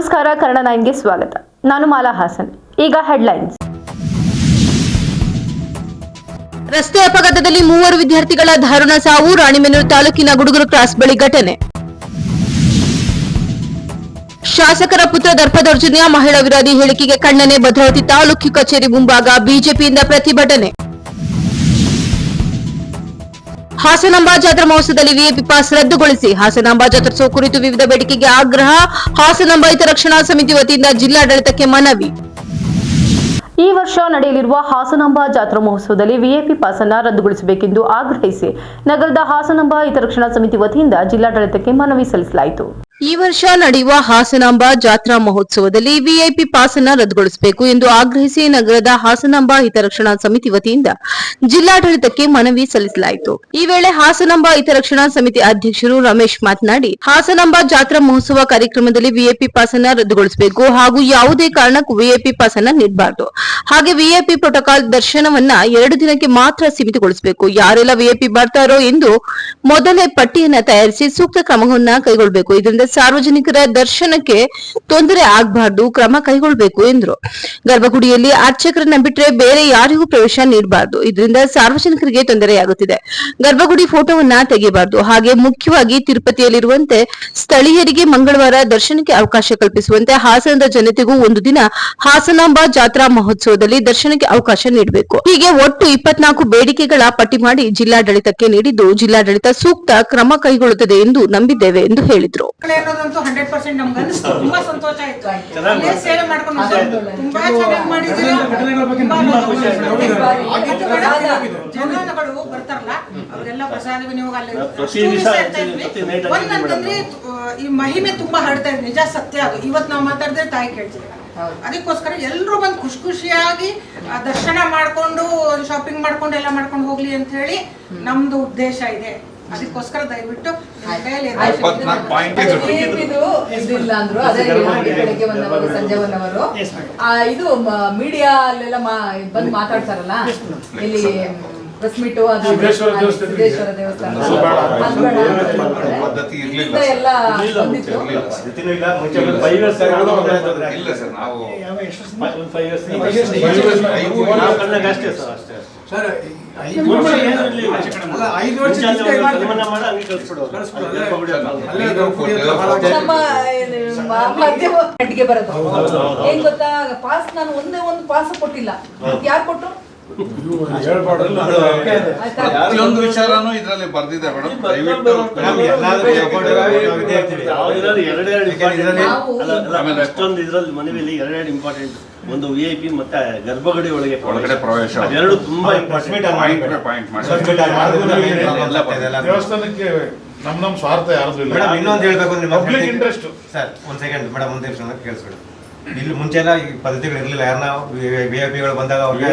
ನಮಸ್ಕಾರ, ಕನ್ನಡ ನೈನ್ಗೆ ಸ್ವಾಗತ. ನಾನು ಮಾಲಾ ಹಾಸನ್. ಈಗ ಹೆಡ್ಲೈನ್ಸ್. ರಸ್ತೆ ಅಪಘಾತದಲ್ಲಿ ಮೂವರು ವಿದ್ಯಾರ್ಥಿಗಳ ದಾರುಣ ಸಾವು ರಾಣಿಬೆನ್ನೂರು ತಾಲೂಕಿನ ಗುಡುಗರು ಕ್ರಾಸ್ ಬಳಿ ಘಟನೆ. ಶಾಸಕರ ಪುತ್ರ ದರ್ಪ ದೌರ್ಜನ್ಯ ಮಹಿಳಾ ವಿರೋಧಿ ಹೇಳಿಕೆಗೆ ಖಂಡನೆ ಭದ್ರಾವತಿ ತಾಲೂಕು ಕಚೇರಿ ಮುಂಭಾಗ ಬಿಜೆಪಿಯಿಂದ ಪ್ರತಿಭಟನೆ. ಹಾಸನಾಂಬ ಜಾತ್ರಾ ಮಹೋತ್ಸವದಲ್ಲಿ ವಿಎಪಿ ಪಾಸ್ ರದ್ದುಗೊಳಿಸಿ. ಹಾಸನಾಂಬ ಜಾತ್ರೋತ್ಸವ ಕುರಿತು ವಿವಿಧ ಬೇಡಿಕೆಗೆ ಆಗ್ರಹ ಹಾಸನಾಂಬ ಹಿತರಕ್ಷಣಾ ಸಮಿತಿ ವತಿಯಿಂದ ಜಿಲ್ಲಾಡಳಿತಕ್ಕೆ ಮನವಿ. ಈ ವರ್ಷ ನಡೆಯಲಿರುವ ಹಾಸನಾಂಬ ಜಾತ್ರಾ ಮಹೋತ್ಸವದಲ್ಲಿ ವಿಎಪಿ ಪಾಸ್ ಅನ್ನು ರದ್ದುಗೊಳಿಸಬೇಕೆಂದು ಆಗ್ರಹಿಸಿ ನಗರದ ಹಾಸನಾಂಬ ಹಿತರಕ್ಷಣಾ ಸಮಿತಿ ವತಿಯಿಂದ ಜಿಲ್ಲಾಡಳಿತಕ್ಕೆ ಮನವಿ ಸಲ್ಲಿಸಲಾಯಿತು. ಈ ವರ್ಷ ನಡೆಯುವ ಹಾಸನಾಂಬ ಜಾತ್ರಾ ಮಹೋತ್ಸವದಲ್ಲಿ ವಿಐಪಿ ಪಾಸ್ ಅನ್ನ ರದ್ದುಗೊಳಿಸಬೇಕು ಎಂದು ಆಗ್ರಹಿಸಿ ನಗರದ ಹಾಸನಾಂಬ ಹಿತರಕ್ಷಣಾ ಸಮಿತಿ ವತಿಯಿಂದ ಜಿಲ್ಲಾಡಳಿತಕ್ಕೆ ಮನವಿ ಸಲ್ಲಿಸಲಾಯಿತು. ಈ ವೇಳೆ ಹಾಸನಾಂಬ ಹಿತರಕ್ಷಣಾ ಸಮಿತಿ ಅಧ್ಯಕ್ಷರು ರಮೇಶ್ ಮಾತನಾಡಿ, ಹಾಸನಾಂಬ ಜಾತ್ರಾ ಮಹೋತ್ಸವ ಕಾರ್ಯಕ್ರಮದಲ್ಲಿ ವಿಐಪಿ ಪಾಸ್ ಅನ್ನ ರದ್ದುಗೊಳಿಸಬೇಕು ಹಾಗೂ ಯಾವುದೇ ಕಾರಣಕ್ಕೂ ವಿಐಪಿ ಪಾಸ್ ಅನ್ನ ನೀಡಬಾರದು. ಹಾಗೆ ವಿಐಪಿ ಪ್ರೋಟೋಕಾಲ್ ದರ್ಶನವನ್ನ ಎರಡು ದಿನಕ್ಕೆ ಮಾತ್ರ ಸೀಮಿತಗೊಳಿಸಬೇಕು. ಯಾರೆಲ್ಲ ವಿಐಪಿ ಬರ್ತಾರೋ ಎಂದು ಮೊದಲೇ ಪಟ್ಟಿಯನ್ನ ತಯಾರಿಸಿ ಸೂಕ್ತ ಕ್ರಮವನ್ನ ಕೈಗೊಳ್ಳಬೇಕು. ಇದರಿಂದ ಸಾರ್ವಜನಿಕರ ದರ್ಶನಕ್ಕೆ ತೊಂದರೆ ಆಗಬಾರದು, ಕ್ರಮ ಕೈಗೊಳ್ಳಬೇಕು ಎಂದರು. ಗರ್ಭಗುಡಿಯಲ್ಲಿ ಅರ್ಚಕರನ್ನ ಬಿಟ್ರೆ ಬೇರೆ ಯಾರಿಗೂ ಪ್ರವೇಶ ನೀಡಬಾರದು. ಇದರಿಂದ ಸಾರ್ವಜನಿಕರಿಗೆ ತೊಂದರೆಯಾಗುತ್ತಿದೆ. ಗರ್ಭಗುಡಿ ಫೋಟೋವನ್ನ ತೆಗೆಯಬಾರದು ಹಾಗೆ ಮುಖ್ಯವಾಗಿ ತಿರುಪತಿಯಲ್ಲಿರುವಂತೆ ಸ್ಥಳೀಯರಿಗೆ ಮಂಗಳವಾರ ದರ್ಶನಕ್ಕೆ ಅವಕಾಶ ಕಲ್ಪಿಸುವಂತೆ ಹಾಸನದ ಜನತೆಗೂ ಒಂದು ದಿನ ಹಾಸನಾಂಬ ಜಾತ್ರಾ ಮಹೋತ್ಸವದಲ್ಲಿ ದರ್ಶನಕ್ಕೆ ಅವಕಾಶ ನೀಡಬೇಕು. ಹೀಗೆ ಒಟ್ಟು ಇಪ್ಪತ್ನಾಲ್ಕು ಬೇಡಿಕೆಗಳ ಪಟ್ಟಿ ಮಾಡಿ ಜಿಲ್ಲಾಡಳಿತಕ್ಕೆ ನೀಡಿದ್ದು ಜಿಲ್ಲಾಡಳಿತ ಸೂಕ್ತ ಕ್ರಮ ಕೈಗೊಳ್ಳುತ್ತದೆ ಎಂದು ನಂಬಿದ್ದೇವೆ ಎಂದು ಹೇಳಿದರು. ಅನ್ನೋದಂತೂ ಹಂಡ್ರೆಡ್ ಪರ್ಸೆಂಟ್ ನಮ್ಗೆ ಅನಿಸ್ತು ತುಂಬಾ ಸಂತೋಷ ಆಯ್ತು ಅಲ್ಲೇ ಸೇವೆ ಮಾಡ್ಕೊಂಡು. ತುಂಬಾ ಚೆನ್ನಾಗಿ ಮಾಡಿದ್ದೀರಾ? ತುಂಬಾ ಜನಗಳು ಬರ್ತಾರಲ್ಲ ಅವರೆಲ್ಲ ಪ್ರಸಾದ ವಿನಿಯೋಗ ಅಲ್ಲಿ ಪ್ರತಿ ದಿವಸ ಇದ್ವಿ. ಪ್ರತಿ night ಒಂದಂತಂದ್ರೆ ಈ ಮಹಿಮೆ ತುಂಬಾ ಹರಡ್ತಾ ಇದೆ. ನಿಜ ಸತ್ಯ ಅದು. ಇವತ್ತು ನಾವು ಮಾತಾಡಿದ್ರೆ ತಾಯಿ ಕೇಳ್ತೀವಿ ಅದಕ್ಕೋಸ್ಕರ ಎಲ್ಲರೂ ಬಂದು ಖುಷಿ ಖುಷಿಯಾಗಿ ಆ, ದರ್ಶನ ಮಾಡ್ಕೊಂಡು ಶಾಪಿಂಗ್ ಮಾಡ್ಕೊಂಡು ಎಲ್ಲ ಮಾಡ್ಕೊಂಡು ಹೋಗ್ಲಿ ಅಂತ ಹೇಳಿ ನಮ್ದು ಉದ್ದೇಶ ಇದೆ. ಅದಕ್ಕೋಸ್ಕರ ದಯವಿಟ್ಟು ಇದಿಲ್ಲ ಅಂದ್ರು. ಅದೇ ಬೆಳಗ್ಗೆ ಒನ್ ಅವರು ಸಂಜೆ ಒನ್ ಅವರು ಇದು ಮೀಡಿಯಾ ಅಲ್ಲೆಲ್ಲ ಮಾ- ಬಂದು ಮಾತಾಡ್ತಾರಲ್ಲ? ಇಲ್ಲಿ ಪ್ರೆಸ್ ಮೀಟ್ ಅದು ಸಿದ್ದೇಶ್ವರ ದೇವಸ್ಥಾನ. ಎಲ್ಲ. ಬಂದಿತ್ತು. ಇಲ್ಲ. ಸರ್. ನಾವು ಐದು ವರ್ಷ. ಏನೂ ಇರ್ಲಿಲ್ಲ. ಅಲ್ಲ ಐದು ವರ್ಷ ಹಿಂದೆ ಸನ್ಮಾನ ಮಾಡಿ ಹಂಗೆ ಕಳ್ಸ್ಬಿಡೋರು. ಕಳ್ಸ್ಬಿಡೋರು. ಅಲ್ಲಿ. ಅಲ್ಲೇ ಹತ್ರ ನಮ್ಮ ಏನು, ಮ- ಮಧ್ಯಮ ಗಂಟೆಗೆ ಬರೋದು ಏನ್ ಗೊತ್ತಾ ಪಾಸ್ ನಾನು ಒಂದೇ ಒಂದು ಪಾಸ್ ಕೊಟ್ಟಿಲ್ಲ ಯಾರು ಕೊಟ್ರು ಪ್ರತಿಯೊಂದು ವಿಚಾರನೂ ಇದರಲ್ಲಿ ಬರ್ದಿದೆ ಮೇಡಮ್ ದಯವಿಟ್ಟು ಅಷ್ಟೊಂದು ಇದ್ರಲ್ಲಿ ಮನವಿಯಲ್ಲಿ ಎರಡೆರಡು ಇಂಪಾರ್ಟೆಂಟ್ ಒಂದು ವಿ ಐ ಪಿ ಮತ್ತೆ ಗರ್ಭಗುಡಿ ಒಳಗೆ ಒಳಗಡೆ ಪ್ರವೇಶ. ಎರಡು ತುಂಬಾ ಇಂಪಾರ್ಟೆಂಟ್ ದೇವಸ್ಥಾನಕ್ಕೆ ನಮ್ ನಮ್ ಸ್ವಾರ್ಥ ಯಾರು ಇಲ್ಲ. ಮೇಡಮ್ ಇನ್ನೊಂದು ಹೇಳ್ಬೇಕು ಅಂದ್ರೆ ನಿಮ್ಮ ಪಬ್ಲಿಕ್ ಇಂಟ್ರೆಸ್ಟ್ ಸರ್ ಒಂದ್ ಸೆಕೆಂಡ್ ಮೇಡಮ್ ಒಂದ್ ನಿಮಿಷ ಕೇಳಿಸ್ಬಿಡಿ ಇಲ್ಲಿ ಮುಂಚೆ ಎಲ್ಲ ಈ ಪದ್ಧತಿಗಳು ಇರಲಿಲ್ಲ ಯಾರನ್ನ ವಿ ಐ ಪಿಗಳು ಬಂದಾಗ ಅವ್ರಿಗೆ.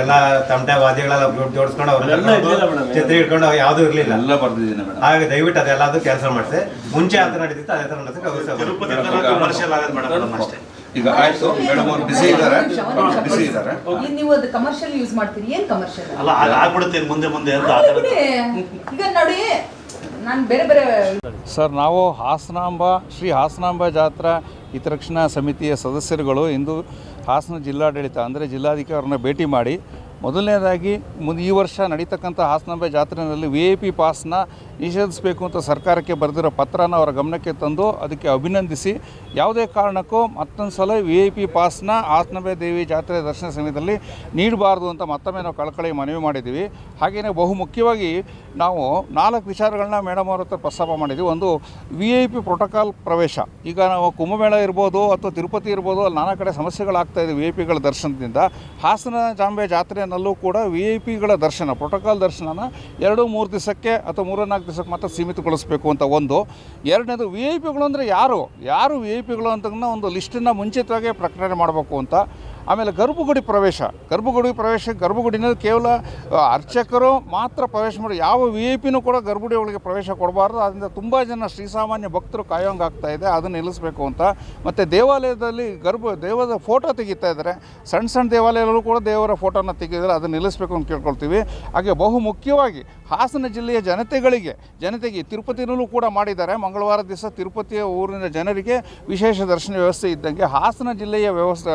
ಎಲ್ಲ ತಮಟೆ ವಾದ್ಯಗಳೆಲ್ಲ ಜೋಡ್- ಜೋಡಿಸ್ಕೊಂಡು ಅವ್ರನ್ನ ಇಟ್ಕೊಂಡು ಇರ್ಲಿಲ್ಲ ಕರ್ಕೊಂಡು ಮೇಡಮ್. ಛತ್ರಿ ಹಿಡ್ಕೊಂಡು ಯಾವ್ದು ಇರ್ಲಿಲ್ಲ. ಎಲ್ಲ ಬರ್ತಿದ್ದೀನಿ ಮೇಡಮ್ ಹಾಗಾಗಿ ದಯವಿಟ್ಟು ಅದೆಲ್ಲದೂ ಕ್ಯಾನ್ಸಲ್ ಮಾಡಿಸಿ. ಮುಂಚೆ ಅಂತ ನಡೀತಿತ್ತು ಅದೇ ತರ ನಡೆಸಕ್ಕೆ ಈಗ ಆಯ್ತು ಮೇಡಮ್ ಅವ್ರು ಬಿಸಿ ಇದ್ದಾರೆ. ಬಿಸಿ ಇದ್ದಾರೆ. ಈಗ ನೀವು ಅದು ಕಮರ್ಷಿಯಲ್ ಯೂಸ್ ಮಾಡ್ತೀರಿ ಏನ್ ಕಮರ್ಷಿಯಲ್ ಅಲ್ಲ ಆಗ್ಬಿಡುತ್ತೆ ಮುಂದೆ ಮುಂದೆ ಅಂತ ಈಗ ನೋಡಿ ನಾನು ಬೇರೆ ಬೇರೆ ಸರ್, ನಾವು ಹಾಸನಾಂಬ, ಶ್ರೀ ಹಾಸನಾಂಬ ಜಾತ್ರಾ ಹಿತರಕ್ಷಣಾ ಸಮಿತಿಯ ಸದಸ್ಯರುಗಳು ಇಂದು ಹಾಸನ ಜಿಲ್ಲಾಡಳಿತ, ಅಂದರೆ ಜಿಲ್ಲಾಧಿಕಾರನ್ನ ಭೇಟಿ ಮಾಡಿ, ಮೊದಲನೇದಾಗಿ ಮುಂದೆ ಈ ವರ್ಷ ನಡೀತಕ್ಕಂಥ ಹಾಸನಾಂಬೆ ಜಾತ್ರೆಯಲ್ಲಿ ವಿ ಐ ಪಿ ಪಾಸ್ನ ನಿಷೇಧಿಸಬೇಕು ಅಂತ ಸರ್ಕಾರಕ್ಕೆ ಬರೆದಿರೋ ಪತ್ರನ ಅವರ ಗಮನಕ್ಕೆ ತಂದು ಅದಕ್ಕೆ ಅಭಿನಂದಿಸಿ. ಯಾವುದೇ ಕಾರಣಕ್ಕೂ ಮತ್ತೊಂದು ಸಲ ವಿ ಐ ಪಿ ಪಾಸ್ನ ಹಾಸನಾಂಬೆ ದೇವಿ ಜಾತ್ರೆ ದರ್ಶನ ಸಮಯದಲ್ಲಿ ನೀಡಬಾರ್ದು ಅಂತ ಮತ್ತೊಮ್ಮೆ ನಾವು ಕಳಕಳಿ ಮನವಿ ಮಾಡಿದ್ದೀವಿ. ಹಾಗೆಯೇ ಬಹು ಮುಖ್ಯವಾಗಿ ನಾವು ನಾಲ್ಕು ವಿಚಾರಗಳನ್ನ ಮೇಡಮ್ ಅವ್ರ ಹತ್ರ ಪ್ರಸ್ತಾಪ ಮಾಡಿದ್ದೀವಿ ಒಂದು ವಿ ಐ ಪಿ ಪ್ರೋಟೋಕಾಲ್ ಪ್ರವೇಶ. ಈಗ ನಾವು ಕುಂಭಮೇಳ ಇರ್ಬೋದು ಅಥವಾ ತಿರುಪತಿ ಇರ್ಬೋದು, ಅಲ್ಲಿ ನಾನಾ ಕಡೆ ಸಮಸ್ಯೆಗಳಾಗ್ತಾ ಇದೆ ವಿ ಐ ಪಿಗಳ ದರ್ಶನದಿಂದ. ಹಾಸನ ಜಾಂಬೆ ಜಾತ್ರೆಯಲ್ಲೂ ಕೂಡ ವಿ ಐ ಪಿಗಳ ದರ್ಶನ ಪ್ರೋಟೋಕಾಲ್ ದರ್ಶನನ ಎರಡು ಮೂರು ದಿವಸಕ್ಕೆ ಅಥವಾ ಮೂರು ನಾಲ್ಕು ಮಾತ್ರ ಸೀಮಿತಗೊಳಿಸಬೇಕು ಅಂತ ಒಂದು. ಎರಡನೇದು ವಿ ಐ ಪಿಗಳು ಅಂದರೆ ಯಾರು? ಯಾರು ವಿ ಐ ಪಿಗಳು ಅಂತ ಒಂದು ಲಿಸ್ಟನ್ನು ಮುಂಚಿತವಾಗಿ ಪ್ರಕಟಣೆ ಮಾಡಬೇಕು ಅಂತ ಆಮೇಲೆ ಗರ್ಭಗುಡಿ ಪ್ರವೇಶ. ಗರ್ಭಗುಡಿ ಪ್ರವೇಶ, ಗರ್ಭಗುಡಿನಲ್ಲಿ ಕೇವಲ ಅರ್ಚಕರು ಮಾತ್ರ ಪ್ರವೇಶ ಮಾಡಿ, ಯಾವ ವಿ ಐ ಪಿನೂ ಕೂಡ ಗರ್ಭಗುಡಿ ಒಳಗೆ ಪ್ರವೇಶ ಕೊಡಬಾರ್ದು. ಅದರಿಂದ ತುಂಬ ಜನ ಶ್ರೀಸಾಮಾನ್ಯ ಭಕ್ತರು ಕಾಯೋಂಗಾಗ್ತಾ ಇದೆ, ಅದನ್ನು ನಿಲ್ಲಿಸಬೇಕು ಅಂತ. ಮತ್ತು ದೇವಾಲಯದಲ್ಲಿ ಗರ್ಭ ದೇವದ ಫೋಟೋ ತೆಗಿತಾ ಇದ್ದಾರೆ. ಸಣ್ಣ ಸಣ್ಣ ದೇವಾಲಯಗಳು ಕೂಡ ದೇವರ ಫೋಟೋನ ತೆಗೆದರೆ ಅದನ್ನು ನಿಲ್ಲಿಸಬೇಕು ಅಂತ ಕೇಳ್ಕೊಳ್ತೀವಿ. ಹಾಗೆ ಬಹು ಮುಖ್ಯವಾಗಿ ಹಾಸನ ಜಿಲ್ಲೆಯ ಜನತೆಗಳಿಗೆ, ಜನತೆಗೆ ತಿರುಪತಿನಲ್ಲೂ ಕೂಡ ಮಾಡಿದ್ದಾರೆ. ಮಂಗಳವಾರ ದಿವಸ ತಿರುಪತಿಯ ಊರಿನ ಜನರಿಗೆ ವಿಶೇಷ ದರ್ಶನ ವ್ಯವಸ್ಥೆ ಇದ್ದಂಗೆ ಹಾಸನ ಜಿಲ್ಲೆಯ ವ್ಯವಸ್ಥೆ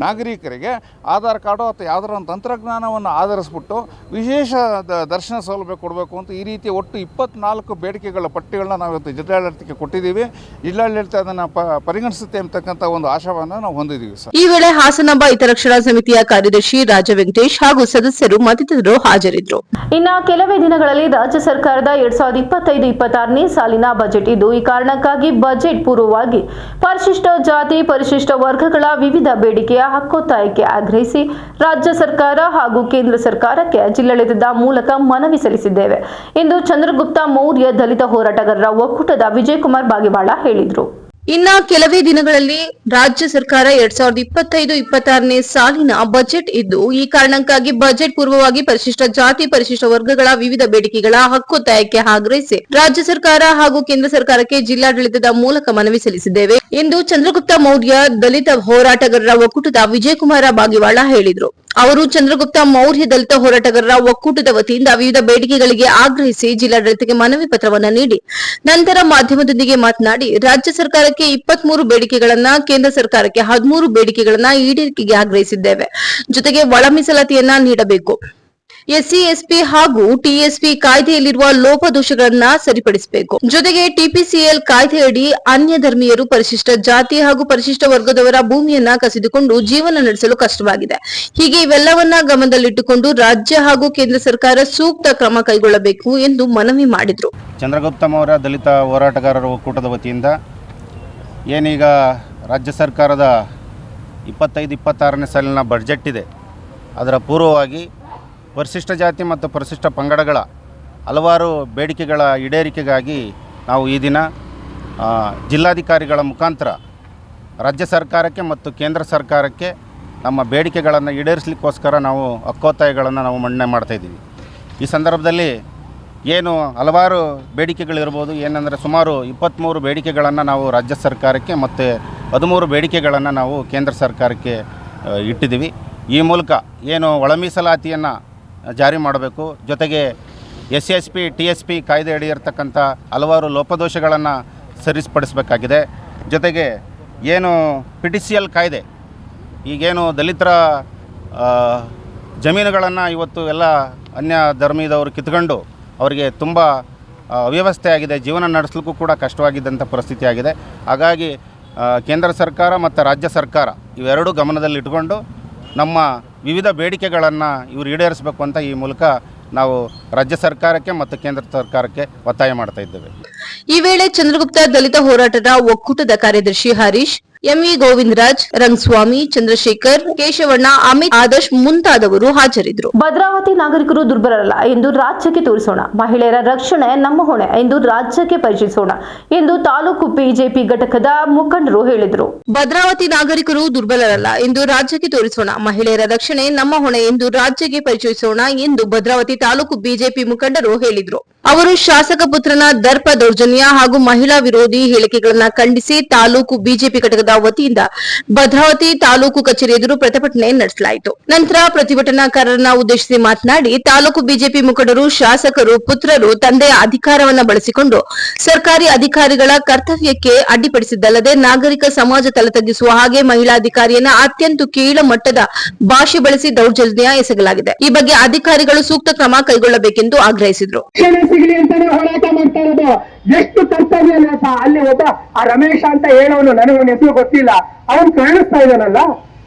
ನಾಗರಿಕರಿಗೆ ಆಧಾರ್ ಕಾರ್ಡು ಅಥವಾ ಯಾವುದಾದ್ರು ಒಂದು ತಂತ್ರಜ್ಞಾನವನ್ನು ಆಧರಿಸ್ಬಿಟ್ಟು ವಿಶೇಷ ದ- ದರ್ಶನ ಸೌಲಭ್ಯ ಕೊಡಬೇಕು ಅಂತ ಈ ರೀತಿ ಒಟ್ಟು ಇಪ್ಪತ್ನಾಲ್ಕು ಬೇಡಿಕೆಗಳ ಪಟ್ಟಿಗಳನ್ನ ನಾವು ಇವತ್ತು ಜಿಲ್ಲಾಡಳಿತಕ್ಕೆ ಕೊಟ್ಟಿದ್ದೀವಿ. ಜಿಲ್ಲಾಡಳಿತ ಅದನ್ನು ಪ ಪರಿಗಣಿಸುತ್ತೆ ಅಂತಕ್ಕಂಥ ಒಂದು ಆಶಾವನ್ನು ನಾವು ಹೊಂದಿದ್ದೀವಿ ಸರ್. ಈ ವೇಳೆ ಹಾಸನಾಂಬ ಹಿತರಕ್ಷಣಾ ಸಮಿತಿಯ ಕಾರ್ಯದರ್ಶಿ ರಾಜ ವೆಂಕಟೇಶ್ ಹಾಗೂ ಸದಸ್ಯರು ಮತ್ತಿತರರು ಹಾಜರಿದ್ದರು. ಇನ್ನ ಕೆಲವೇ ದಿನಗಳಲ್ಲಿ ರಾಜ್ಯ ಸರ್ಕಾರದ ಎರಡ್ ಸಾವಿರದ ಇಪ್ಪತ್ತೈದು ಇಪ್ಪತ್ತಾರನೇ ಸಾಲಿನ ಬಜೆಟ್ ಇದ್ದು ಈ ಕಾರಣಕ್ಕಾಗಿ ಬಜೆಟ್ ಪೂರ್ವವಾಗಿ ಪರಿಶಿಷ್ಟ ಜಾತಿ ಪರಿಶಿಷ್ಟ ವರ್ಗಗಳ ವಿವಿಧ ಬೇಡಿಕೆಯ ಹಕ್ಕೊತ್ತಾಯಕ್ಕೆ ಆಗ್ರಹಿಸಿ ರಾಜ್ಯ ಸರ್ಕಾರ ಹಾಗೂ ಕೇಂದ್ರ ಸರ್ಕಾರಕ್ಕೆ ಜಿಲ್ಲಾಡಳಿತದ ಮೂಲಕ ಮನವಿ ಸಲ್ಲಿಸಿದ್ದೇವೆ. ಎಂದು ಚಂದ್ರಗುಪ್ತ ಮೌರ್ಯ ದಲಿತ ಹೋರಾಟಗಾರರ ಒಕ್ಕೂಟದ ವಿಜಯಕುಮಾರ್ ಬಾಗಿವಾಳ ಹೇಳಿದರು. ಇನ್ನ ಕೆಲವೇ ದಿನಗಳಲ್ಲಿ ರಾಜ್ಯ ಸರ್ಕಾರ ಎರಡ್ ಸಾವಿರದ ಇಪ್ಪತ್ತೈದು, ಇಪ್ಪತ್ತಾರನೇ ಸಾಲಿನ ಬಜೆಟ್ ಇದ್ದು, ಈ ಕಾರಣಕ್ಕಾಗಿ ಬಜೆಟ್ ಪೂರ್ವವಾಗಿ ಪರಿಶಿಷ್ಟ ಜಾತಿ, ಪರಿಶಿಷ್ಟ ವರ್ಗಗಳ ವಿವಿಧ ಬೇಡಿಕೆಗಳ ಹಕ್ಕೊತ್ತಾಯಕ್ಕೆ ಆಗ್ರಹಿಸಿ ರಾಜ್ಯ ಸರ್ಕಾರ ಹಾಗೂ ಕೇಂದ್ರ ಸರ್ಕಾರಕ್ಕೆ ಜಿಲ್ಲಾಡಳಿತದ ಮೂಲಕ ಮನವಿ ಸಲ್ಲಿಸಿದ್ದೇವೆ ಎಂದು ಚಂದ್ರಗುಪ್ತ ಮೌರ್ಯ ದಲಿತ ಹೋರಾಟಗಾರರ ಒಕ್ಕೂಟದ ವಿಜಯಕುಮಾರ ಬಾಗಿವಾಳ ಹೇಳಿದರು. ಅವರು ಚಂದ್ರಗುಪ್ತ ಮೌರ್ಯ ದಲಿತ ಹೋರಾಟಗಾರರ ಒಕ್ಕೂಟದ ವತಿಯಿಂದ ವಿವಿಧ ಬೇಡಿಕೆಗಳಿಗೆ ಆಗ್ರಹಿಸಿ ಜಿಲ್ಲಾಡಳಿತಕ್ಕೆ ಮನವಿ ಪತ್ರವನ್ನ ನೀಡಿ. ನಂತರ ಮಾಧ್ಯಮದೊಂದಿಗೆ ಮಾತನಾಡಿ, ರಾಜ್ಯ ಸರ್ಕಾರಕ್ಕೆ ಇಪ್ಪತ್ಮೂರು ಬೇಡಿಕೆಗಳನ್ನ, ಕೇಂದ್ರ ಸರ್ಕಾರಕ್ಕೆ ಹದಿಮೂರು ಬೇಡಿಕೆಗಳನ್ನ ಈಡೇರಿಕೆಗೆ ಆಗ್ರಹಿಸಿದ್ದೇವೆ. ಜೊತೆಗೆ ಒಳ ಮೀಸಲಾತಿಯನ್ನ ನೀಡಬೇಕು. ಎಸ್ಸಿ, ಎಸ್ಪಿ ಹಾಗೂ ಟಿಎಸ್ಪಿ ಕಾಯ್ದೆಯಲ್ಲಿರುವ ಲೋಪದೋಷಗಳನ್ನು ಸರಿಪಡಿಸಬೇಕು. ಜೊತೆಗೆ ಟಿಪಿಸಿಎಲ್ ಕಾಯ್ದೆಯಡಿ ಅನ್ಯ ಧರ್ಮೀಯರು ಪರಿಶಿಷ್ಟ ಜಾತಿ ಹಾಗೂ ಪರಿಶಿಷ್ಟ ವರ್ಗದವರ ಭೂಮಿಯನ್ನ ಕಸಿದುಕೊಂಡು ಜೀವನ ನಡೆಸಲು ಕಷ್ಟವಾಗಿದೆ. ಹೀಗೆ ಇವೆಲ್ಲವನ್ನ ಗಮನದಲ್ಲಿಟ್ಟುಕೊಂಡು ರಾಜ್ಯ ಹಾಗೂ ಕೇಂದ್ರ ಸರ್ಕಾರ ಸೂಕ್ತ ಕ್ರಮ ಕೈಗೊಳ್ಳಬೇಕು ಎಂದು ಮನವಿ ಮಾಡಿದರು. ಚಂದ್ರಗುಪ್ತ ಅವರ ದಲಿತ ಹೋರಾಟಗಾರರ ಒಕ್ಕೂಟದ ವತಿಯಿಂದ ಏನೀಗ ರಾಜ್ಯ ಸರ್ಕಾರದ ಇಪ್ಪತ್ತೈದು, ಇಪ್ಪತ್ತಾರನೇ ಸಾಲಿನ ಬಡ್ಜೆಟ್ ಇದೆ. ಅದರ ಪೂರ್ವವಾಗಿ ಪರಿಶಿಷ್ಟ ಜಾತಿ ಮತ್ತು ಪರಿಶಿಷ್ಟ ಪಂಗಡಗಳ ಹಲವಾರು ಬೇಡಿಕೆಗಳ ಈಡೇರಿಕೆಗಾಗಿ ನಾವು ಈ ದಿನ ಜಿಲ್ಲಾಧಿಕಾರಿಗಳ ಮುಖಾಂತರ ರಾಜ್ಯ ಸರ್ಕಾರಕ್ಕೆ ಮತ್ತು ಕೇಂದ್ರ ಸರ್ಕಾರಕ್ಕೆ ನಮ್ಮ ಬೇಡಿಕೆಗಳನ್ನು ಈಡೇರಿಸಲಿಕ್ಕೋಸ್ಕರ ನಾವು ಹಕ್ಕೊತ್ತಾಯಗಳನ್ನು ನಾವು ಮಂಡನೆ ಮಾಡ್ತಾಯಿದ್ದೀವಿ ಈ ಸಂದರ್ಭದಲ್ಲಿ ಏನು ಹಲವಾರು ಬೇಡಿಕೆಗಳಿರ್ಬೋದು, ಏನಂದರೆ ಸುಮಾರು ಇಪ್ಪತ್ತ್ಮೂರು ಬೇಡಿಕೆಗಳನ್ನು ನಾವು ರಾಜ್ಯ ಸರ್ಕಾರಕ್ಕೆ ಮತ್ತು ಹದಿಮೂರು ಬೇಡಿಕೆಗಳನ್ನು ನಾವು ಕೇಂದ್ರ ಸರ್ಕಾರಕ್ಕೆ ಇಟ್ಟಿದ್ದೀವಿ. ಈ ಮೂಲಕ ಏನು ಒಳ ಮೀಸಲಾತಿಯನ್ನು ಜಾರಿ ಮಾಡಬೇಕು. ಜೊತೆಗೆ S S P T S P ಕಾಯ್ದೆ ಅಡಿ ಇರತಕ್ಕಂಥ ಹಲವಾರು ಲೋಪದೋಷಗಳನ್ನು ಸರಿಪಡಿಸಬೇಕಾಗಿದೆ ಜೊತೆಗೆ ಏನು ಪಿ ಟಿ ಸಿ ಎಲ್ ಕಾಯ್ದೆ, ಈಗೇನು ದಲಿತರ ಜಮೀನುಗಳನ್ನು ಇವತ್ತು ಎಲ್ಲ ಅನ್ಯ ಧರ್ಮೀದವರು ಕಿತ್ಕೊಂಡು ಅವರಿಗೆ ತುಂಬ ಅವ್ಯವಸ್ಥೆ ಆಗಿದೆ. ಜೀವನ ನಡೆಸಲಿಕ್ಕೂ ಕೂಡ ಕಷ್ಟವಾಗಿದ್ದಂಥ ಪರಿಸ್ಥಿತಿ ಆಗಿದೆ. ಹಾಗಾಗಿ ಕೇಂದ್ರ ಸರ್ಕಾರ ಮತ್ತು ರಾಜ್ಯ ಸರ್ಕಾರ ಇವೆರಡೂ ಗಮನದಲ್ಲಿಟ್ಕೊಂಡು ನಮ್ಮ ವಿವಿಧ ಬೇಡಿಕೆಗಳನ್ನು ಇವರು ಈಡೇರಿಸಬೇಕು ಅಂತ ಈ ಮೂಲಕ ನಾವು ರಾಜ್ಯ ಸರ್ಕಾರಕ್ಕೆ ಮತ್ತು ಕೇಂದ್ರ ಸರ್ಕಾರಕ್ಕೆ ಒತ್ತಾಯ ಮಾಡ್ತಾ ಇದ್ದೇವೆ. ಈ ವೇಳೆ ಚಂದ್ರಗುಪ್ತ ದಲಿತ ಹೋರಾಟದ ಒಕ್ಕೂಟದ ಕಾರ್ಯದರ್ಶಿ ಹರೀಶ್ ಎಂವಿ ಗೋವಿಂದರಾಜ್ ರಂಗಸ್ವಾಮಿ ಚಂದ್ರಶೇಖರ್ ಕೇಶವಣ್ಣ ಅಮಿತ್ ಆದರ್ಶ್ ಮುಂತಾದವರು ಹಾಜರಿದ್ದರು. ಭದ್ರಾವತಿ ನಾಗರಿಕರು ದುರ್ಬಲರಲ್ಲ ಎಂದು ರಾಜ್ಯಕ್ಕೆ ತೋರಿಸೋಣ. ಮಹಿಳೆಯರ ರಕ್ಷಣೆ ನಮ್ಮ ಹೊಣೆ ಎಂದು ರಾಜ್ಯಕ್ಕೆ ಪರಿಚಯಿಸೋಣ ಎಂದು ತಾಲೂಕು ಬಿಜೆಪಿ ಘಟಕದ ಮುಖಂಡರು ಹೇಳಿದರು. ಭದ್ರಾವತಿ ನಾಗರಿಕರು ದುರ್ಬಲರಲ್ಲ ಎಂದು ರಾಜ್ಯಕ್ಕೆ ತೋರಿಸೋಣ. ಮಹಿಳೆಯರ ರಕ್ಷಣೆ ನಮ್ಮ ಹೊಣೆ ಎಂದು ರಾಜ್ಯಕ್ಕೆ ಪರಿಚಯಿಸೋಣ ಎಂದು ಭದ್ರಾವತಿ ತಾಲೂಕು ಬಿಜೆಪಿ ಮುಖಂಡರು ಹೇಳಿದರು. ಅವರು ಶಾಸಕ ಪುತ್ರನ ದರ್ಪ ದೌರ್ಜನ್ಯ ಹಾಗೂ ಮಹಿಳಾ ವಿರೋಧಿ ಹೇಳಿಕೆಗಳನ್ನು ಖಂಡಿಸಿ ತಾಲೂಕು ಬಿಜೆಪಿ ಘಟಕದ ವತಿಯಿಂದ ಭದ್ರಾವತಿ ತಾಲೂಕು ಕಚೇರಿ ಎದುರು ಪ್ರತಿಭಟನೆ ನಡೆಸಲಾಯಿತು. ನಂತರ ಪ್ರತಿಭಟನಾಕಾರರನ್ನ ಉದ್ದೇಶಿಸಿ ಮಾತನಾಡಿ, ತಾಲೂಕು ಬಿಜೆಪಿ ಮುಖಂಡರು, ಶಾಸಕರು, ಪುತ್ರರು ತಂದೆಯ ಅಧಿಕಾರವನ್ನ ಬಳಸಿಕೊಂಡು ಸರ್ಕಾರಿ ಅಧಿಕಾರಿಗಳ ಕರ್ತವ್ಯಕ್ಕೆ ಅಡ್ಡಿಪಡಿಸಿದ್ದಲ್ಲದೆ ನಾಗರಿಕ ಸಮಾಜ ತಲೆತಗ್ಗಿಸುವ ಹಾಗೆ ಮಹಿಳಾ ಅಧಿಕಾರಿಯನ್ನ ಅತ್ಯಂತ ಕೀಳ ಮಟ್ಟದ ಭಾಷೆ ಬಳಸಿ ದೌರ್ಜನ್ಯ ಎಸಗಲಾಗಿದೆ. ಈ ಬಗ್ಗೆ ಅಧಿಕಾರಿಗಳು ಸೂಕ್ತ ಕ್ರಮ ಕೈಗೊಳ್ಳಬೇಕೆಂದು ಆಗ್ರಹಿಸಿದರು. ಸಿಗಲಿ ಅಂತಾನೆ ಹೋರಾಟ ಮಾಡ್ತಾ ಇರೋದು. ಎಷ್ಟು ಕರ್ತವ್ಯ ಅಲ್ಲಿ ಒಬ್ಬ, ಆ ರಮೇಶ ಅಂತ ಹೇಳೋನು ನನಗೆ ಹೆಸರು ಗೊತ್ತಿಲ್ಲ. ಅವನು ಕಾಣಿಸ್ತಾ ಇದ್ದಾನಲ್ಲ?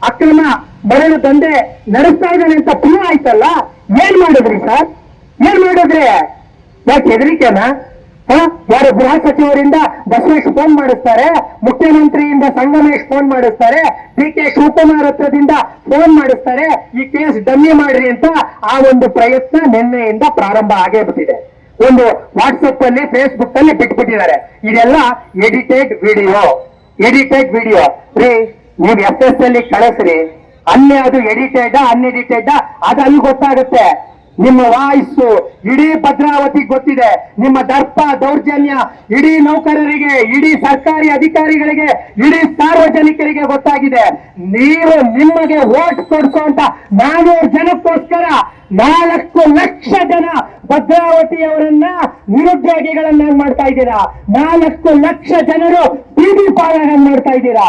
ಅಕ್ರಮ ಮರಳು ತಂದೆ ನಡೆಸ್ತಾ ಇದ್ದಾನೆ ಅಂತ ಪುನಃ ಆಯ್ತಲ್ಲ? ಏನ್ ಮಾಡಿದ್ರಿ ಸರ್? ಏನ್ ಮಾಡಿದ್ರಿ? ಯಾಕೆ ಹೆದರಿಕೆನಾ? ಯಾರು ಗೃಹ ಸಚಿವರಿಂದ ಬಸವೇಶ್ ಫೋನ್ ಮಾಡಿಸ್ತಾರೆ, ಮುಖ್ಯಮಂತ್ರಿಯಿಂದ ಸಂಗಮೇಶ್ ಫೋನ್ ಮಾಡಿಸ್ತಾರೆ, ಡಿ ಕೆ ಶಿವಕುಮಾರ್ ಹತ್ರದಿಂದ ಫೋನ್ ಮಾಡಿಸ್ತಾರೆ, ಈ ಕೇಸ್ ಡಮ್ಮಿ ಮಾಡ್ರಿ ಅಂತ ಆ ಒಂದು ಪ್ರಯತ್ನ ನಿನ್ನೆಯಿಂದ ಪ್ರಾರಂಭ ಆಗೇ ಬಿಟ್ಟಿದೆ. ಒಂದು ವಾಟ್ಸಪ್ ಅಲ್ಲಿ ಫೇಸ್ಬುಕ್ ಅಲ್ಲಿ ಬಿಟ್ಬಿಟ್ಟಿದ್ದಾರೆ. ಇದೆಲ್ಲ ಎಡಿಟೆಡ್ ವಿಡಿಯೋ ಎಡಿಟೆಡ್ ವಿಡಿಯೋ ರೀ, ನೀವು ಎಸ್ ಎಸ್ ಅಲ್ಲಿ ಕಳಿಸ್ರಿ. ಅಲ್ಲೇ ಅದು ಎಡಿಟೆಡ್ ಅನ್ಎಡಿಟೆಡ್ ಅದು ಅಲ್ಲಿ ಗೊತ್ತಾಗುತ್ತೆ. ನಿಮ್ಮ ವಾಯ್ಸು, ಇಡೀ ಭದ್ರಾವತಿ ಗೊತ್ತಿದೆ. ನಿಮ್ಮ ದರ್ಪ, ದೌರ್ಜನ್ಯ, ಇಡೀ ನೌಕರರಿಗೆ, ಇಡೀ ಸರ್ಕಾರಿ ಅಧಿಕಾರಿಗಳಿಗೆ, ಇಡೀ ಸಾರ್ವಜನಿಕರಿಗೆ ಗೊತ್ತಾಗಿದೆ. ನೀವು ನಿಮಗೆ ವೋಟ್ ಅಂತ ನಾನೂರು ಜನಕ್ಕೋಸ್ಕರ ನಾಲ್ಕು ಲಕ್ಷ ಜನ ಭದ್ರಾವತಿಯವರನ್ನ ನಿರುದ್ಯೋಗಿಗಳನ್ನಾಗಿ ಮಾಡ್ತಾ ಇದ್ದೀರಾ? ನಾಲ್ಕು ಲಕ್ಷ ಜನರು ಬೀದಿ ಪಾಲನೆ ಮಾಡ್ತಾ ಇದ್ದೀರಾ?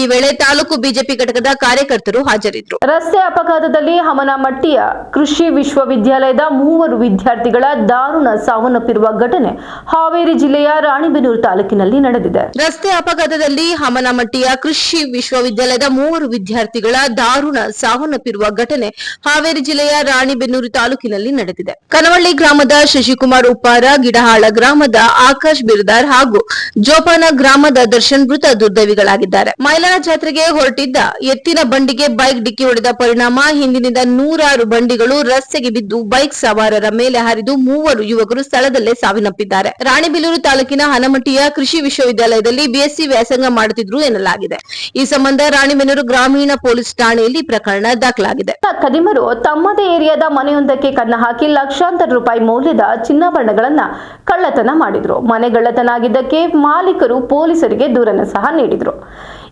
ಈ ವೇಳೆ ತಾಲೂಕು ಬಿಜೆಪಿ ಘಟಕದ ಕಾರ್ಯಕರ್ತರು ಹಾಜರಿದ್ದರು. ರಸ್ತೆ ಅಪಘಾತದಲ್ಲಿ ಹಮನಮಟ್ಟಿಯ ಕೃಷಿ ವಿಶ್ವವಿದ್ಯಾಲಯದ ಮೂವರು ವಿದ್ಯಾರ್ಥಿಗಳ ದಾರುಣ ಸಾವನ್ನಪ್ಪಿರುವ ಘಟನೆ ಹಾವೇರಿ ಜಿಲ್ಲೆಯ ರಾಣಿಬೆನೂರು ತಾಲೂಕಿನಲ್ಲಿ ನಡೆದಿದೆ. ರಸ್ತೆ ಅಪಘಾತದಲ್ಲಿ ಹಮನಮಟ್ಟಿಯ ಕೃಷಿ ವಿಶ್ವವಿದ್ಯಾಲಯದ ಮೂವರು ವಿದ್ಯಾರ್ಥಿಗಳ ದಾರುಣ ಸಾವನ್ನಪ್ಪಿರುವ ಘಟನೆ ಹಾವೇರಿ ಜಿಲ್ಲೆಯ ರಾಣಿಬೆನ್ನೂರು ತಾಲೂಕಿನಲ್ಲಿ ನಡೆದಿದೆ. ಕನವಳ್ಳಿ ಗ್ರಾಮದ ಶಶಿಕುಮಾರ್ ಉಪ್ಪಾರ, ಗಿಡಹಾಳ ಗ್ರಾಮದ ಆಕಾಶ್ ಬಿರ್ದಾರ್ ಹಾಗೂ ಜೋಪಾನ ಗ್ರಾಮದ ದರ್ಶನ್ ಮೃತ ದುರ್ದೈವಿಗಳಾಗಿದ್ದಾರೆ. ಮೈಲಾರ ಜಾತ್ರೆಗೆ ಹೊರಟಿದ್ದ ಎತ್ತಿನ ಬಂಡಿಗೆ ಬೈಕ್ ಡಿಕ್ಕಿ ಹೊಡೆದ ಪರಿಣಾಮ, ಹಿಂದಿನಿಂದ ನೂರಾರು ಬಂಡಿಗಳು ರಸ್ತೆಗೆ ಬಿದ್ದು ಬೈಕ್ ಸವಾರರ ಮೇಲೆ ಹರಿದು ಮೂವರು ಯುವಕರು ಸ್ಥಳದಲ್ಲೇ ಸಾವಿನಪ್ಪಿದ್ದಾರೆ. ರಾಣಿಬೆಲ್ಲೂರು ತಾಲೂಕಿನ ಹನಮಟ್ಟಿಯ ಕೃಷಿ ವಿಶ್ವವಿದ್ಯಾಲಯದಲ್ಲಿ ಬಿಎಸ್ಸಿ ವ್ಯಾಸಂಗ ಮಾಡುತ್ತಿದ್ರು ಎನ್ನಲಾಗಿದೆ. ಈ ಸಂಬಂಧ ರಾಣಿಬೆನ್ನೂರು ಗ್ರಾಮೀಣ ಪೊಲೀಸ್ ಠಾಣೆಯಲ್ಲಿ ಪ್ರಕರಣ ದಾಖಲಾಗಿದೆ. ಕದಿಮರು ತಮ್ಮದೇ ಏರಿಯಾದ ಮನೆಯೊಂದಕ್ಕೆ ಕನ್ನ ಹಾಕಿ ಲಕ್ಷಾಂತರ ರೂಪಾಯಿ ಮೌಲ್ಯದ ಚಿನ್ನಾಭರಣಗಳನ್ನ ಕಳ್ಳತನ ಮಾಡಿದ್ರು. ಮನೆ ಆಗಿದ್ದಕ್ಕೆ ಮಾಲೀಕರು ಪೊಲೀಸರಿಗೆ ದೂರನ್ನು ಸಹ ನೀಡಿದ್ರು.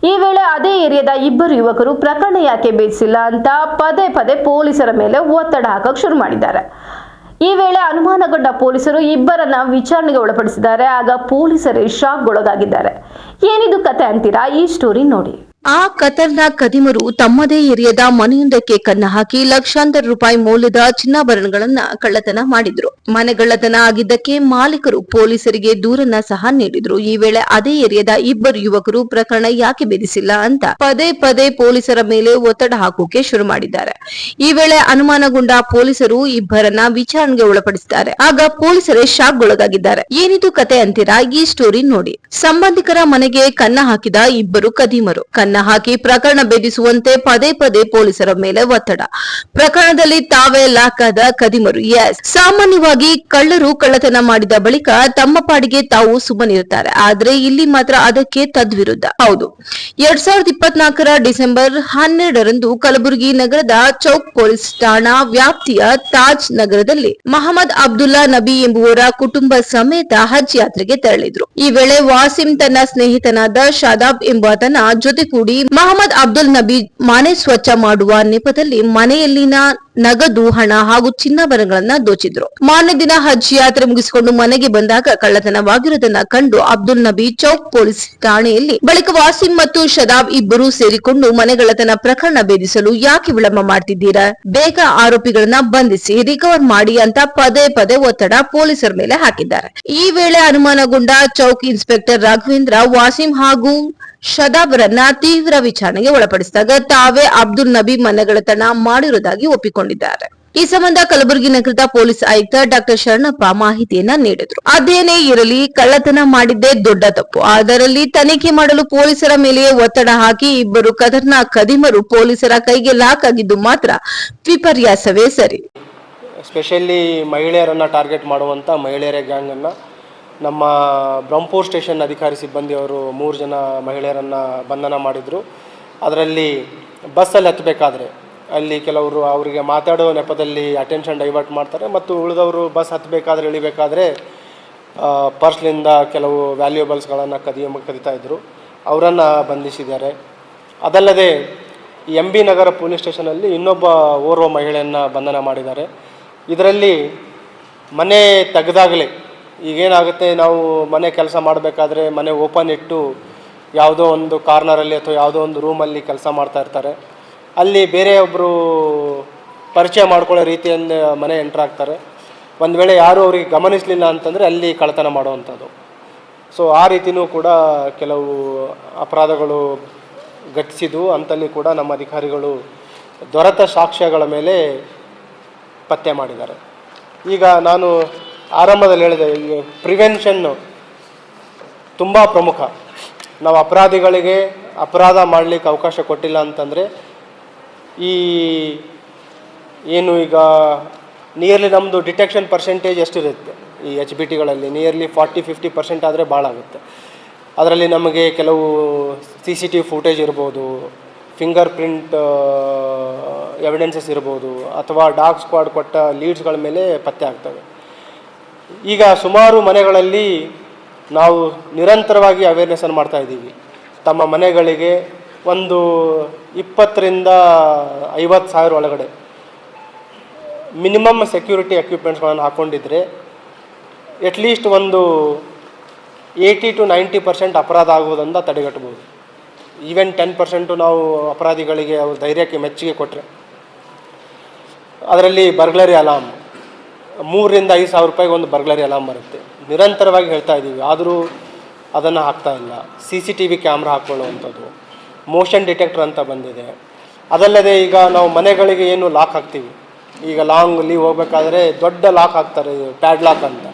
ಈ ವೇಳೆ ಅದೇ ಏರಿಯಾದ ಇಬ್ಬರು ಯುವಕರು ಪ್ರಕರಣ ಯಾಕೆ ಬೇಯಿಸಿಲ್ಲ ಅಂತ ಪದೇ ಪದೇ ಪೊಲೀಸರ ಮೇಲೆ ಒತ್ತಡ ಹಾಕಕ್ ಶುರು ಮಾಡಿದ್ದಾರೆ. ಈ ವೇಳೆ ಅನುಮಾನಗೊಂಡ ಪೊಲೀಸರು ಇಬ್ಬರನ್ನ ವಿಚಾರಣೆಗೆ ಒಳಪಡಿಸಿದ್ದಾರೆ. ಆಗ ಪೊಲೀಸರೇ ಶಾಕ್ಗೊಳಗಾಗಿದ್ದಾರೆ ಏನಿದು ಕತೆ ಅಂತೀರಾ? ಈ ಸ್ಟೋರಿ ನೋಡಿ. ಆ ಖತರ್ನಾಕ್ ಕದಿಮರು ತಮ್ಮದೇ ಏರಿಯಾದ ಮನೆಯೊಂದಕ್ಕೆ ಕನ್ನ ಹಾಕಿ ಲಕ್ಷಾಂತರ ರೂಪಾಯಿ ಮೌಲ್ಯದ ಚಿನ್ನಾಭರಣಗಳನ್ನ ಕಳ್ಳತನ ಮಾಡಿದ್ರು. ಮನೆಗಳ್ಳತನ ಆಗಿದ್ದಕ್ಕೆ ಮಾಲೀಕರು ಪೊಲೀಸರಿಗೆ ದೂರನ್ನ ಸಹ ನೀಡಿದ್ರು. ಈ ವೇಳೆ ಅದೇ ಏರಿಯಾದ ಇಬ್ಬರು ಯುವಕರು ಪ್ರಕರಣ ಯಾಕೆ ಬೇಧಿಸಿಲ್ಲ ಅಂತ ಪದೇ ಪದೇ ಪೊಲೀಸರ ಮೇಲೆ ಒತ್ತಡ ಹಾಕೋಕೆ ಶುರು ಮಾಡಿದ್ದಾರೆ. ಈ ವೇಳೆ ಅನುಮಾನಗೊಂಡ ಪೊಲೀಸರು ಇಬ್ಬರನ್ನ ವಿಚಾರಣೆಗೆ ಒಳಪಡಿಸಿದ್ದಾರೆ. ಆಗ ಪೊಲೀಸರೇ ಶಾಕ್ ಒಳಗಾಗಿದ್ದಾರೆ ಏನಿದು ಕತೆ ಅಂತೀರಾ? ಈ ಸ್ಟೋರಿ ನೋಡಿ. ಸಂಬಂಧಿಕರ ಮನೆಗೆ ಕನ್ನ ಹಾಕಿದ ಇಬ್ಬರು ಕದೀಮರು. ಕನ್ನ ಹಾಕಿ ಪ್ರಕರಣ ಭೇದಿಸುವಂತೆ ಪದೇ ಪದೇ ಪೊಲೀಸರ ಮೇಲೆ ಒತ್ತಡ. ಪ್ರಕರಣದಲ್ಲಿ ತಾವೇ ಲಾಕ್ ಆದ ಕದಿಮರು. ಎಸ್ ಸಾಮಾನ್ಯವಾಗಿ ಕಳ್ಳರು ಕಳ್ಳತನ ಮಾಡಿದ ಬಳಿಕ ತಮ್ಮ ಪಾಡಿಗೆ ತಾವು ಸುಮ್ಮನಿರುತ್ತಾರೆ ಆದ್ರೆ ಇಲ್ಲಿ ಮಾತ್ರ ಅದಕ್ಕೆ ತದ್ವಿರುದ್ಧ. ಹೌದು. ಎರಡ್ ಸಾವಿರದ ಇಪ್ಪತ್ನಾಲ್ಕರ ಡಿಸೆಂಬರ್ ಹನ್ನೆರಡರಂದು ಕಲಬುರಗಿ ನಗರದ ಚೌಕ್ ಪೊಲೀಸ್ ಠಾಣಾ ವ್ಯಾಪ್ತಿಯ ತಾಜ್ ನಗರದಲ್ಲಿ ಮಹಮ್ಮದ್ ಅಬ್ದುಲ್ಲಾ ನಬಿ ಎಂಬುವರ ಕುಟುಂಬ ಸಮೇತ ಹಜ್ ಯಾತ್ರೆಗೆ ತೆರಳಿದ್ರು. ಈ ವೇಳೆ ವಾಸಿಂ ತನ್ನ ಸ್ನೇಹಿತನಾದ ಶಾದಾಬ್ ಎಂಬಾತನ ಜೊತೆ ಮಹಮ್ಮದ್ ಅಬ್ದುಲ್ ನಬಿ ಮನೆ ಸ್ವಚ್ಛ ಮಾಡುವ ನೆಪದಲ್ಲಿ ಮನೆಯಲ್ಲಿನ ನಗದು ಹಣ ಹಾಗೂ ಚಿನ್ನಾಭರಣಗಳನ್ನ ದೋಚಿದ್ರು. ಮಾನ್ಯ ದಿನ ಹಜ್ ಯಾತ್ರೆ ಮುಗಿಸಿಕೊಂಡು ಮನೆಗೆ ಬಂದಾಗ ಕಳ್ಳತನವಾಗಿರುವುದನ್ನ ಕಂಡು ಅಬ್ದುಲ್ ನಬಿ ಚೌಕ್ ಪೊಲೀಸ್ ಠಾಣೆಯಲ್ಲಿ ಬಳಿಕ ವಾಸಿಂ ಮತ್ತು ಶದಾಬ್ ಇಬ್ಬರು ಸೇರಿಕೊಂಡು ಮನೆಗಳತನ ಪ್ರಕರಣ ಭೇದಿಸಲು ಯಾಕೆ ವಿಳಂಬ ಮಾಡ್ತಿದ್ದೀರಾ? ಬೇಗ ಆರೋಪಿಗಳನ್ನ ಬಂಧಿಸಿ ರಿಕವರ್ ಮಾಡಿ ಅಂತ ಪದೇ ಪದೇ ಒತ್ತಡ ಪೊಲೀಸರ ಮೇಲೆ ಹಾಕಿದ್ದಾರೆ. ಈ ವೇಳೆ ಅನುಮಾನಗೊಂಡ ಚೌಕ್ ಇನ್ಸ್ಪೆಕ್ಟರ್ ರಾಘವೇಂದ್ರ, ವಾಸಿಂ ಹಾಗೂ ಶದಾಬ್ರನ್ನ ತೀವ್ರ ವಿಚಾರಣೆಗೆ ಒಳಪಡಿಸಿದಾಗ ತಾವೇ ಅಬ್ದುಲ್ ನಬಿ ಮನೆಗಳತನ ಮಾಡಿರುವುದಾಗಿ ಒಪ್ಪಿಕೊಂಡಿದ್ದಾರೆ. ಈ ಸಂಬಂಧ ಕಲಬುರಗಿ ನಗರದ ಪೊಲೀಸ್ ಆಯುಕ್ತ ಡಾಕ್ಟರ್ ಶರಣಪ್ಪ ಮಾಹಿತಿಯನ್ನ ನೀಡಿದ್ರು. ಅದೇನೇ ಇರಲಿ, ಕಳ್ಳತನ ಮಾಡಿದ್ದೇ ದೊಡ್ಡ ತಪ್ಪು. ಅದರಲ್ಲಿ ತನಿಖೆ ಮಾಡಲು ಪೊಲೀಸರ ಮೇಲೆಯೇ ಒತ್ತಡ ಹಾಕಿ ಇಬ್ಬರು ಕದರ್ನ ಕದಿಮರು ಪೊಲೀಸರ ಕೈಗೆ ಲಾಕ್ ಆಗಿದ್ದು ಮಾತ್ರ ವಿಪರ್ಯಾಸವೇ ಸರಿ. ಸ್ಪೆಷಲಿ ಮಹಿಳೆಯರನ್ನು ಟಾರ್ಗೆಟ್ ಮಾಡುವಂತ ಮಹಿಳೆಯರ ಗ್ಯಾಂಗನ್ನು ನಮ್ಮ ಬ್ರಹ್ಮಪುರ್ ಸ್ಟೇಷನ್ ಅಧಿಕಾರಿ ಸಿಬ್ಬಂದಿಯವರು ಮೂರು ಜನ ಮಹಿಳೆಯರನ್ನು ಬಂಧನ ಮಾಡಿದರು. ಅದರಲ್ಲಿ ಬಸ್ಸಲ್ಲಿ ಹತ್ತಬೇಕಾದ್ರೆ ಅಲ್ಲಿ ಕೆಲವರು ಅವರಿಗೆ ಮಾತಾಡೋ ನೆಪದಲ್ಲಿ ಅಟೆನ್ಷನ್ ಡೈವರ್ಟ್ ಮಾಡ್ತಾರೆ ಮತ್ತು ಉಳಿದವರು ಬಸ್ ಹತ್ತಬೇಕಾದ್ರೆ ಇಳಿಬೇಕಾದ್ರೆ ಪರ್ಸ್ಲಿಂದ ಕೆಲವು ವ್ಯಾಲ್ಯೂಬಲ್ಸ್ಗಳನ್ನು ಕದಿಯ ಕದಿತಾ ಇದ್ದರು ಅವರನ್ನು ಬಂಧಿಸಿದ್ದಾರೆ. ಅದಲ್ಲದೆ ಎಂ ಬಿ ನಗರ ಪೊಲೀಸ್ ಸ್ಟೇಷನಲ್ಲಿ ಇನ್ನೊಬ್ಬ ಓರ್ವ ಮಹಿಳೆಯನ್ನು ಬಂಧನ ಮಾಡಿದ್ದಾರೆ. ಇದರಲ್ಲಿ ಮನೆ ತೆಗೆದಾಗಲೇ ಈಗೇನಾಗುತ್ತೆ, ನಾವು ಮನೆ ಕೆಲಸ ಮಾಡಬೇಕಾದ್ರೆ ಮನೆ ಓಪನ್ ಇಟ್ಟು ಯಾವುದೋ ಒಂದು ಕಾರ್ನರಲ್ಲಿ ಅಥವಾ ಯಾವುದೋ ಒಂದು ರೂಮಲ್ಲಿ ಕೆಲಸ ಮಾಡ್ತಾ ಇರ್ತಾರೆ. ಅಲ್ಲಿ ಬೇರೆ ಒಬ್ಬರು ಪರಿಚಯ ಮಾಡ್ಕೊಳ್ಳೋ ರೀತಿಯಿಂದ ಮನೆ ಎಂಟ್ರ್ ಆಗ್ತಾರೆ. ಒಂದು ವೇಳೆ ಯಾರೂ ಅವರಿಗೆ ಗಮನಿಸಲಿಲ್ಲ ಅಂತಂದರೆ ಅಲ್ಲಿ ಕಳ್ಳತನ ಮಾಡುವಂಥದ್ದು. ಸೊ, ಆ ರೀತಿಯೂ ಕೂಡ ಕೆಲವು ಅಪರಾಧಗಳು ಘಟಿಸಿದ್ವು. ಅಂತಲ್ಲಿ ಕೂಡ ನಮ್ಮ ಅಧಿಕಾರಿಗಳು ದೊರೆತ ಸಾಕ್ಷ್ಯಗಳ ಮೇಲೆ ಪತ್ತೆ ಮಾಡಿದ್ದಾರೆ. ಈಗ ನಾನು ಆರಂಭದಲ್ಲಿ ಹೇಳಿದೆ, ಈ ಪ್ರಿವೆನ್ಷನ್ನು ತುಂಬ ಪ್ರಮುಖ. ನಾವು ಅಪರಾಧಿಗಳಿಗೆ ಅಪರಾಧ ಮಾಡಲಿಕ್ಕೆ ಅವಕಾಶ ಕೊಟ್ಟಿಲ್ಲ ಅಂತಂದರೆ, ಈ ಏನು ಈಗ ನಿಯರ್ಲಿ ನಮ್ಮದು ಡಿಟೆಕ್ಷನ್ ಪರ್ಸೆಂಟೇಜ್ ಎಷ್ಟಿರುತ್ತೆ? ಈ ಎಚ್ ಬಿ ಟಿಗಳಲ್ಲಿ ನಿಯರ್ಲಿ ಫಾರ್ಟಿ ಫಿಫ್ಟಿ ಪರ್ಸೆಂಟ್ ಆದರೆ ಭಾಳ ಆಗುತ್ತೆ. ಅದರಲ್ಲಿ ನಮಗೆ ಕೆಲವು C C T V footage ಇರ್ಬೋದು ಫಿಂಗರ್ ಪ್ರಿಂಟ್ ಎವಿಡೆನ್ಸಸ್ ಇರ್ಬೋದು, ಅಥವಾ ಡಾಗ್ ಸ್ಕ್ವಾಡ್ ಕೊಟ್ಟ ಲೀಡ್ಸ್ಗಳ ಮೇಲೆ ಪತ್ತೆ ಆಗ್ತವೆ. ಈಗ ಸುಮಾರು ಮನೆಗಳಲ್ಲಿ ನಾವು ನಿರಂತರವಾಗಿ ಅವೇರ್ನೆಸ್ಸನ್ನು ಮಾಡ್ತಾ ಇದ್ದೀವಿ. ತಮ್ಮ ಮನೆಗಳಿಗೆ ಒಂದು ಇಪ್ಪತ್ತರಿಂದ ಐವತ್ತು ಸಾವಿರ ಒಳಗಡೆ ಮಿನಿಮಮ್ ಸೆಕ್ಯೂರಿಟಿ ಎಕ್ವಿಪ್ಮೆಂಟ್ಸ್ಗಳನ್ನು ಹಾಕ್ಕೊಂಡಿದ್ರೆ ಎಟ್ಲೀಸ್ಟ್ ಒಂದು ಏಯ್ಟಿ ಟು ನೈಂಟಿ ಪರ್ಸೆಂಟ್ ಅಪರಾಧ ಆಗುವುದನ್ನು ತಡೆಗಟ್ಟಬಹುದು. ಈವೆನ್ ಟೆನ್ ಪರ್ಸೆಂಟು ನಾವು ಅಪರಾಧಿಗಳಿಗೆ ಅವ್ರ ಧೈರ್ಯಕ್ಕೆ ಮೆಚ್ಚುಗೆ ಕೊಟ್ಟರೆ ಅದರಲ್ಲಿ ಬರ್ಗ್ಲರಿ ಅಲಾರ್ಮ್ ಮೂರರಿಂದ ಐದು ಸಾವಿರ ರೂಪಾಯಿಗೆ ಒಂದು ಬರ್ಗ್ಲರಿ ಅಲಾರ್ಮ್ ಬರುತ್ತೆ. ನಿರಂತರವಾಗಿ ಹೇಳ್ತಾ ಇದ್ದೀವಿ. ಆದರೂ ಅದನ್ನು ಹಾಕ್ತಾ ಇಲ್ಲ. C C T V camera ಹಾಕ್ಕೊಳ್ಳುವಂಥದ್ದು motion detector ಅಂತ ಬಂದಿದೆ. ಅದಲ್ಲದೆ ಈಗ ನಾವು ಮನೆಗಳಿಗೆ ಏನು ಲಾಕ್ ಹಾಕ್ತೀವಿ. ಈಗ ಲಾಂಗ್ ಲೀವ್ ಹೋಗಬೇಕಾದ್ರೆ ದೊಡ್ಡ ಲಾಕ್ ಹಾಕ್ತಾರೆ ಪ್ಯಾಡ್ ಲಾಕ್ ಅಂತ.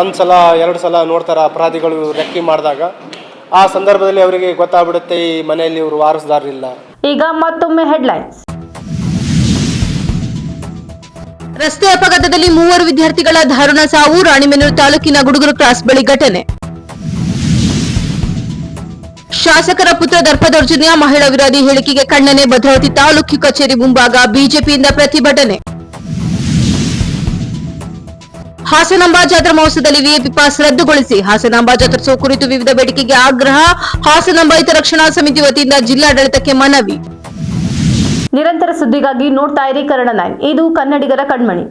ಒಂದು ಸಲ ಎರಡು ಸಲ ನೋಡ್ತಾರೆ ಅಪರಾಧಿಗಳು ರೆಕ್ಕಿ ಮಾಡಿದಾಗ. ಆ ಸಂದರ್ಭದಲ್ಲಿ ಅವರಿಗೆ ಗೊತ್ತಾಗ್ಬಿಡುತ್ತೆ, ಈ ಮನೆಯಲ್ಲಿ ಇವರು ವಾರಸುದಾರರಿಲ್ಲ. ಈಗ ಮತ್ತೊಮ್ಮೆ ಹೆಡ್ಲೈನ್ಸ್ ರಸ್ತೆ ಅಪಘಾತದಲ್ಲಿ ಮೂವರು ವಿದ್ಯಾರ್ಥಿಗಳ ದಾರುಣ ಸಾವು ರಾಣಿಬೆನ್ನೂರು ತಾಲೂಕಿನ ಗುಡುಗುರು ಕ್ರಾಸ್ ಬಳಿ ಘಟನೆ. ಶಾಸಕರ ಪುತ್ರ ದರ್ಪ ದೌರ್ಜನ್ಯ ಮಹಿಳಾ ವಿರೋಧಿ ಹೇಳಿಕೆಗೆ ಖಂಡನೆ ಭದ್ರಾವತಿ ತಾಲೂಕು ಕಚೇರಿ ಮುಂಭಾಗ ಬಿಜೆಪಿಯಿಂದ ಪ್ರತಿಭಟನೆ. ಹಾಸನಾಂಬ ಜಾತ್ರಾ ಮಹೋತ್ಸವದಲ್ಲಿ ವಿಎಪಿ ಪಾಸ್ ರದ್ದುಗೊಳಿಸಿ. ಹಾಸನಾಂಬ ಜಾತ್ರೋತ್ಸವ ಕುರಿತು ವಿವಿಧ ಬೇಡಿಕೆಗೆ ಆಗ್ರಹ. ಹಾಸನಾಂಬ ಹಿತರಕ್ಷಣಾ ಸಮಿತಿ ವತಿಯಿಂದ ಜಿಲ್ಲಾಡಳಿತಕ್ಕೆ ಮನವಿ. ನಿರಂತರ ಸುದ್ದಿಗಾಗಿ ನೋಡ್ತಾ ಇರಿ ಕನ್ನಡ ನೈನ್. ಇದು ಕನ್ನಡಿಗರ ಕಣ್ಮಣಿ.